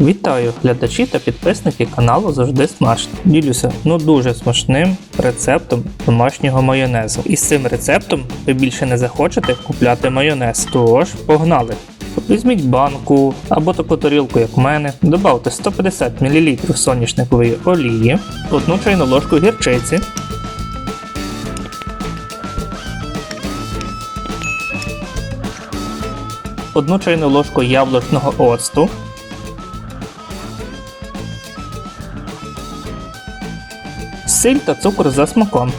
Вітаю глядачі та підписники каналу завжди смачно. Ділюся ну дуже смачним рецептом домашнього майонезу. І з цим рецептом ви більше не захочете купляти майонез. Тож погнали! Візьміть банку або таку тарілку, як в мене, додавте 150 мл соняшникової олії, одну чайну ложку гірчиці, одну чайну ложку яблучного оцту, сіль та цукор за смаком.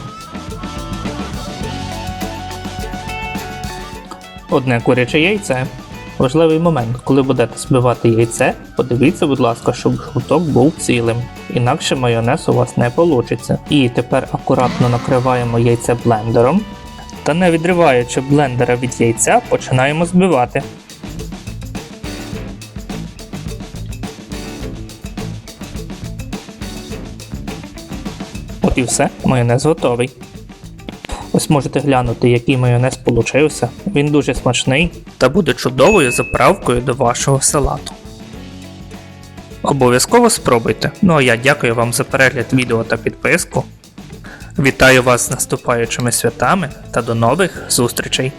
Одне куряче яйце. Важливий момент, коли будете збивати яйце, подивіться, будь ласка, щоб жовток був цілим, інакше майонез у вас не вийде. І тепер акуратно накриваємо яйце блендером та не відриваючи блендера від яйця, починаємо збивати. От і все, майонез готовий. Ось можете глянути, який майонез получився. Він дуже смачний та буде чудовою заправкою до вашого салату. Обов'язково спробуйте. Ну а я дякую вам за перегляд відео та підписку. Вітаю вас з наступаючими святами та до нових зустрічей!